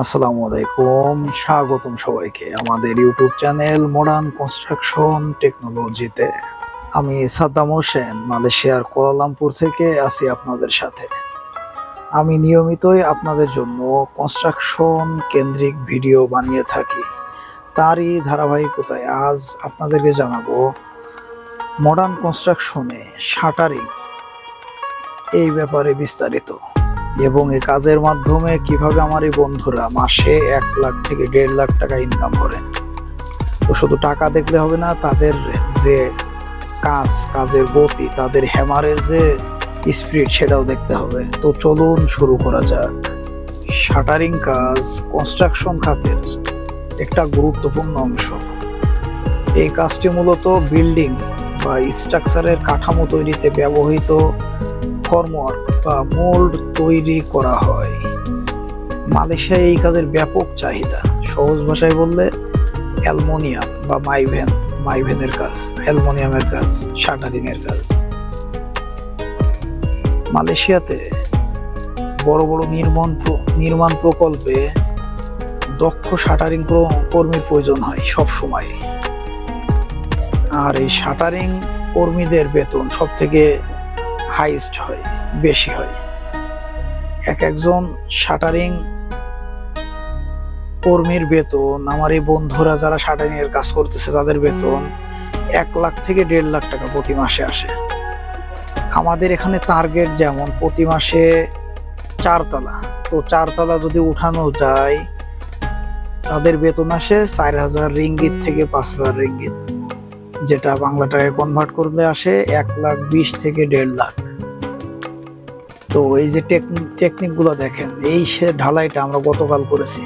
আসসালামু আলাইকুম, স্বাগতম সবাইকে আমাদের ইউটিউব চ্যানেল মডার্ন কনস্ট্রাকশন টেকনোলজিতে আমি সাদ্দাম হোসেন, মালয়েশিয়ার কোয়ালালামপুর থেকে আছি আপনাদের সাথে। আমি নিয়মিতই আপনাদের জন্য কনস্ট্রাকশন কেন্দ্রিক ভিডিও বানিয়ে থাকি। তারই ধারাবাহিকতায় আজ আপনাদেরকে জানাব মডার্ন কনস্ট্রাকশনে শাটারিং। এই ব্যাপারে বিস্তারিত। এবং এই কাজের মাধ্যমে কীভাবে আমার এই বন্ধুরা মাসে এক লাখ থেকে দেড় লাখ টাকা ইনকাম করে। তো শুধু টাকা দেখলে হবে না, তাদের যে কাজ, কাজের গতি, তাদের হ্যামারের যে স্পিড সেটাও দেখতে হবে। তো চলুন শুরু করা যাক। শাটারিং কাজ কনস্ট্রাকশন খাতের একটা গুরুত্বপূর্ণ অংশ। এই কাজটি মূলত বিল্ডিং বা স্ট্রাকচারের কাঠামো তৈরিতে ব্যবহৃত ফর্মওয়ার্ক বা মোল্ড তৈরি করা হয়। মালয়েশিয়ায় এই কাজের ব্যাপক চাহিদা। সহজ ভাষায় বললে, অ্যালমোনিয়াম বা মাইভেন, মাইভেনের কাজ, অ্যালমোনিয়ামের কাজ শাটারিং এর কাজ। মালয়েশিয়াতে বড় বড় নির্মাণ নির্মাণ প্রকল্পে দক্ষ শাটারিং কর্মীর প্রয়োজন হয় সব সময় আর এই শাটারিং কর্মীদের বেতন সব থেকে হাইস্ট হয়, বেশি হয়। এক একজন শাটারিং কর্মীর বেতন, আমার এই বন্ধুরা যারা শাটারিং এর কাজ করতেছে তাদের বেতন এক লাখ থেকে দেড় লাখ টাকা প্রতি মাসে আসে। আমাদের এখানে টার্গেট যেমন প্রতি মাসে চারতলা। তো চারতলা যদি উঠানো যায়, তাদের বেতন আসে চার হাজার রিঙ্গিত থেকে পাঁচ হাজার রিঙ্গিত। যেটা বাংলা টাকায় কনভার্ট করলে আসে এক লাখ বিশ থেকে দেড় লাখ। তো এই যে টেকনিকগুলো দেখেন, এই সে ঢালাইটা আমরা গতকাল করেছি।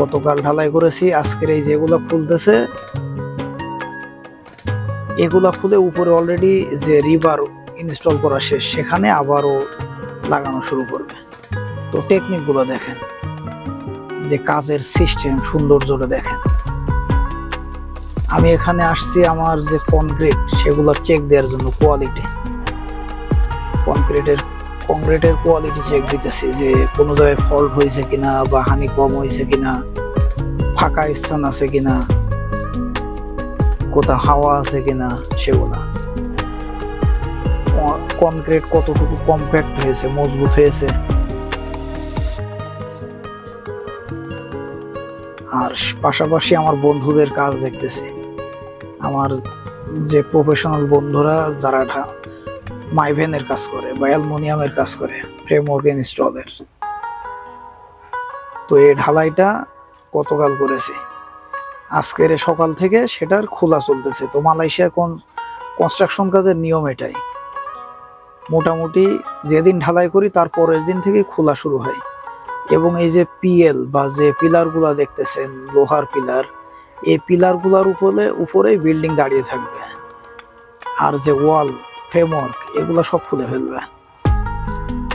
গতকাল ঢালাই করেছি, আজকের এই যেগুলো খুলতেছে, এগুলা খুলে উপরে অলরেডি যে রিবার ইনস্টল করা শেষ, সেখানে আবারও লাগানো শুরু করবে। তো টেকনিকগুলো দেখেন, যে কাজের সিস্টেম সৌন্দর্যটা দেখেন। আমি এখানে আসছি আমার যে কনক্রিট সেগুলো চেক দেওয়ার জন্য কোয়ালিটি কনক্রিটের কংক্রিটের কোয়ালিটি চেক দিতেছি যে কোনো জায়গায় ফল্ট হয়েছে কিনা বা হানি কম হয়েছে কিনা, ফাঁকা স্থান আছে কিনা, কোথাও হাওয়া আছে কিনা, সেগুলা। কনক্রিট কতটুকু কম্প্যাক্ট হয়েছে, মজবুত হয়েছে। আর পাশাপাশি আমার বন্ধুদের কাজ দেখতেছি। আমার যে প্রফেশনাল বন্ধুরা যারা মাইভেনের কাজ করে বা অ্যালমোনিয়ামের কাজ করে ফ্রেম ফ্রেমওয়ার্ক ইনস্টলের তো এই ঢালাইটা গতকাল করেছি। আজকের সকাল থেকে সেটার খোলা চলতেছে। তো মালয়েশিয়া কোন কনস্ট্রাকশন কাজের নিয়ম এটাই। মোটামুটি যেদিন ঢালাই করি, তার পরের দিন থেকে খোলা শুরু হয়। এবং এই যে পিএল বা যে পিলারগুলা দেখতেছেন, লোহার পিলার এই পিলারগুলার উপরে, উপরেই বিল্ডিং দাঁড়িয়ে থাকবে। আর যে ওয়াল, ফ্রেমওয়ার্ক, এগুলো সব খুলে ফেলবে।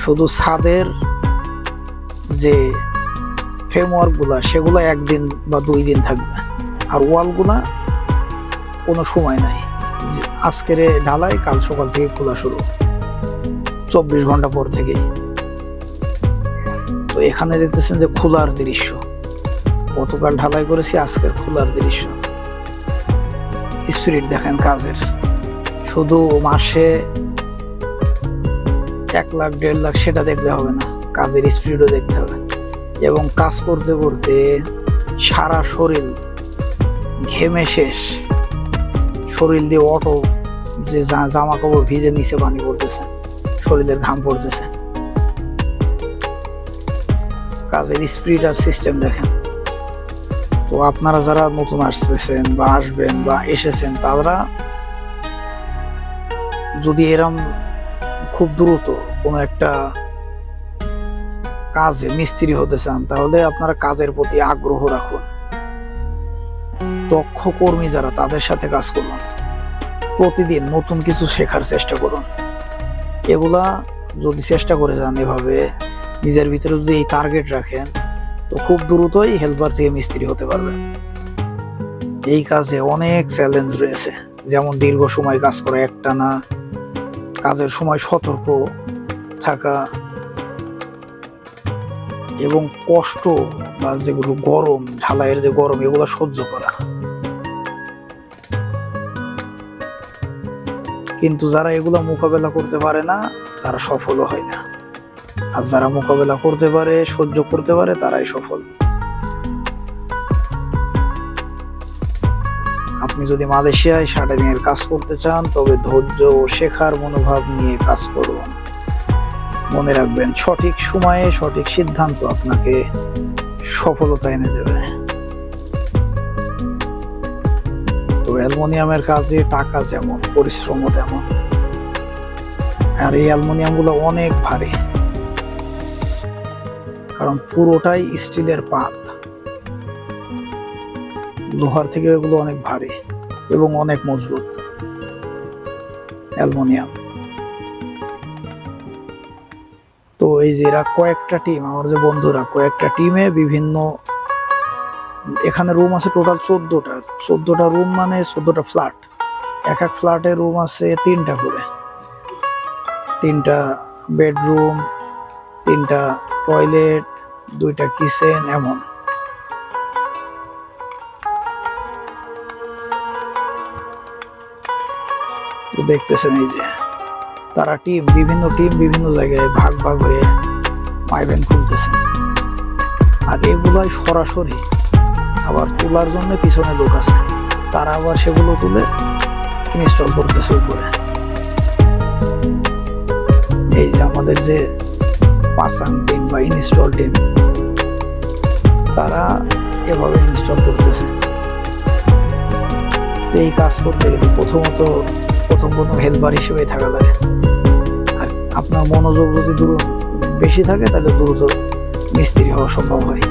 শুধু ছাদের যে ফ্রেমওয়ার্কগুলা, সেগুলো একদিন বা দুই দিন থাকবে। আর ওয়ালগুলা কোনো সময় নাই। আজকের ঢালাই কাল সকাল থেকে খোলা শুরু। চব্বিশ ঘণ্টা পর থেকেই। তো এখানে দেখতেছেন যে খোলার দৃশ্য। গতকাল ঢালাই করেছি, আজকের খোলার দৃশ্য। স্পিরিট দেখেন কাজের। শুধু মাসে এক লাখ, দেড় লাখ সেটা দেখতে হবে না, কাজের স্পিডও দেখতে হবে। এবং কাজ করতে করতে সারা শরীর ঘেমে শেষ। শরীর দিয়ে অটো, যে জামা কাপড় ভিজে নিচে পানি পড়তেছে, শরীরের ঘাম পড়তেছে। কাজের স্পিড আর সিস্টেম দেখেন। তো আপনারা যারা নতুন আসতেছেন বা আসবেন বা এসেছেন, তারা যদি এরম খুব দ্রুত কোনো একটা কাজে মিস্ত্রি হতে চান, তাহলে আপনারা কাজের প্রতি আগ্রহ রাখুন। দক্ষ কর্মী যারা, তাদের সাথে কাজ করুন। প্রতিদিন নতুন কিছু শেখার চেষ্টা করুন। এগুলা যদি চেষ্টা করে যান এভাবে, নিজের ভিতরে যদি এই টার্গেট রাখেন তো খুব দ্রুতই হেল্পার থেকে মিস্ত্রি হতে পারবেন এই কাজে অনেক চ্যালেঞ্জ রয়েছে। যেমন দীর্ঘ সময় কাজ করা একটানা কাজের সময় সতর্ক থাকা এবং কষ্ট বা যেগুলো গরম, ঢালাইয়ের যে গরম, এগুলো সহ্য করা। কিন্তু যারা এগুলো মোকাবেলা করতে পারে না, তারা সফলও হয় না। আর যারা মোকাবেলা করতে পারে, সহ্য করতে পারে, তারাই সফল। আপনি যদি মালয়েশিয়ায় শাটারিং এর কাজ করতে চান, তবে ধৈর্য ও শেখার মনোভাব নিয়ে কাজ করুন। মনে রাখবেন, সঠিক সময়ে সঠিক সিদ্ধান্ত আপনাকে সফলতা এনে দেবে। তো অ্যালুমিনিয়ামের কাজে টাকা যেমন, পরিশ্রমও তেমন। আর এই অ্যালুমিনিয়ামগুলো অনেক ভারী। কারণ পুরোটাই স্টিলের পাত। লোহার থেকে এগুলো অনেক ভারী এবং অনেক মজবুত। অ্যালুমিনিয়াম। তো এই যে এরা কয়েকটা টিম, আমার যে বন্ধুরা, কয়েকটা টিমে বিভিন্ন, এখানে রুম আছে টোটাল চোদ্দটা। চোদ্দটা রুম মানে চোদ্দটা ফ্ল্যাট। এক এক ফ্ল্যাটে রুম আছে তিনটা করে। তিনটা বেডরুম তিনটা টয়লেট দুইটা কিচেন এমন। দেখতেছেন এই যে, তারা টিম বিভিন্ন টিম বিভিন্ন জায়গায় ভাগ ভাগ হয়ে মাইভেন খুলতেছে আর এগুলাই সরাসরি আবার তোলার জন্য পিছনে লোক আছে। তারা আবার সেগুলো তুলে ইনস্টল করতেছে উপরে। এই যে আমাদের যে পাসাং টিম বা ইনস্টল টিম তারা এভাবে ইনস্টল করতেছে। এই কাজ করতে গেলে প্রথমত, প্রথম প্রথম হেল্পার হিসেবে থাকা লাগে। আর আপনার মনোযোগ যদি দূর, বেশি থাকে, তাহলে দ্রুত মিস্ত্রি হওয়া সম্ভব হয়।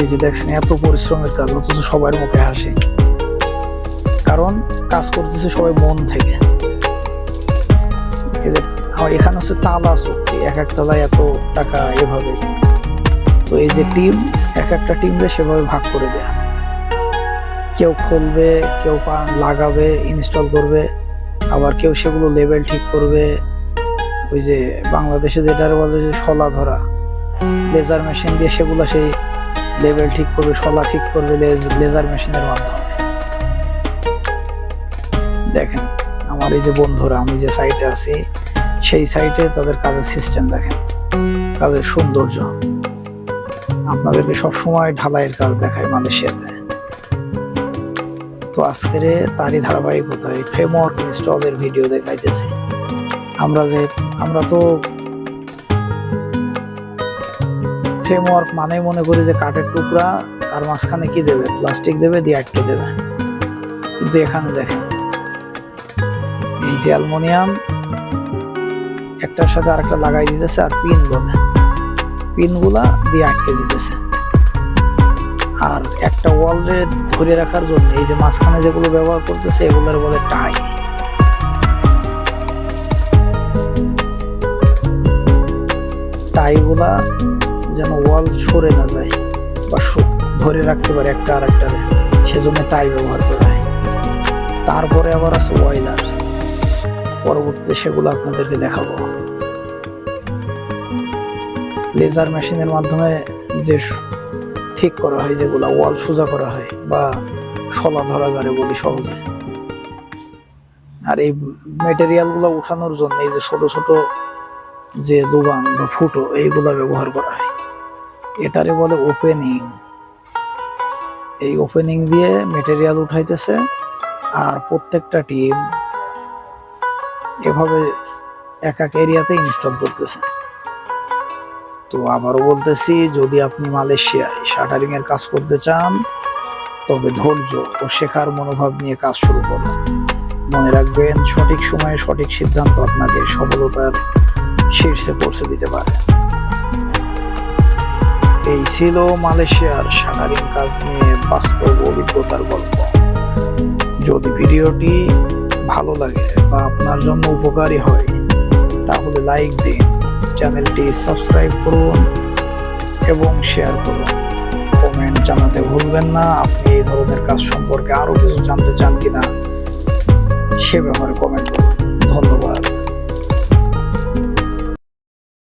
এই যে দেখছেন, এত পরিশ্রমের কাজ, অথচ সবার মুখে হাসি। কারণ কাজ করতেছে সবাই মন থেকে। এখানে হচ্ছে তালা চুক্তি এক এক তালায় এত টাকা এভাবে। তো এই যে টিম এক একটা টিমরে সেভাবে ভাগ করে দেয়া। কেউ খুলবে, কেউ লাগাবে ইনস্টল করবে, আবার কেউ সেগুলো লেভেল ঠিক করবে। ওই যে বাংলাদেশে যেটা বলে যে শলা ধরা। লেজার মেশিন দিয়ে সেগুলো সেই লেভেল ঠিক করবে, শলা ঠিক করবে লেজার মেশিনের মাধ্যমে। দেখেন, আমার এই যে বন্ধুরা, আমি যে সাইটে আছি সেই সাইটে তাদের কাজের সিস্টেম দেখেন। কাজের সৌন্দর্য। আপনাদেরকে সবসময় ঢালাইয়ের কাজ দেখায় মালয়েশিয়াতে। তো আজকের তারই ধারাবাহিকতায় ফ্রেমওয়ার্ক ইনস্টলের ভিডিও দেখাইতেছি। আমরা যে আমরা তো ফ্রেমওয়ার্ক মানেই মনে করি যে কাঠের টুকরা, তার মাঝখানে কি দেবে? প্লাস্টিক দেবে, দিয়ে আটকে দেবে। কিন্তু এখানে দেখেন, এই যে অ্যালমোনিয়াম একটার সাথে আরেকটা লাগাই দিতেছে আর পিন বলে পিনগুলা দিয়ে আটকে দিতেছে। আর একটা ওয়ালে ধরে রাখার জন্য এই যে মাঝখানে যেগুলো ব্যবহার করতেছে, এগুলোর বলে টাই টাইগুলা যেন ওয়াল সরে না যায় বা ধরে রাখতে পারে একটা আর একটা সেজন্য টাই ব্যবহার করা হয়। তারপরে আবার আছে ওয়াইলার পরবর্তীতে সেগুলো আপনাদেরকে দেখাবো। লেজার মেশিনের মাধ্যমে যে ঠিক করা হয়, যেগুলা ওয়াল সোজা করা হয় বা শলা ধরা যারে বলি সহজে। আর এই মেটেরিয়ালগুলো উঠানোর জন্য এই যে ছোট ছোট যে লুবাং বা ফুটো, এইগুলা ব্যবহার করা হয়। এটারে বলে ওপেনিং এই ওপেনিং দিয়ে মেটেরিয়াল উঠাইতেছে, আর প্রত্যেকটা টিম এভাবে এক এক এরিয়াতে ইনস্টল করতেছে। তো আবারও বলতেছি, যদি আপনি মালয়েশিয়ায় শাটারিং এর কাজ করতে চান, তবে ধৈর্য ও শেখার মনোভাব নিয়ে কাজ শুরু করুন। মনে রাখবেন, সঠিক সময়ে সঠিক সিদ্ধান্ত আপনাকে সফলতার শীর্ষে পৌঁছে দিতে পারে। এই ছিল মালয়েশিয়ার শাটারিং কাজ নিয়ে বাস্তব অভিজ্ঞতার গল্প। যদি ভিডিওটি ভালো লাগে বা আপনার জন্য উপকারী হয়, তাহলে লাইক দিন চ্যানেলটি সাবস্ক্রাইব করুন এবং শেয়ার করুন। কমেন্ট জানাতে ভুলবেন না, আপনি এই ধরনের কাজ সম্পর্কে আরও কিছু জানতে চান কিনা, সে ব্যাপারে কমেন্ট করুন। ধন্যবাদ।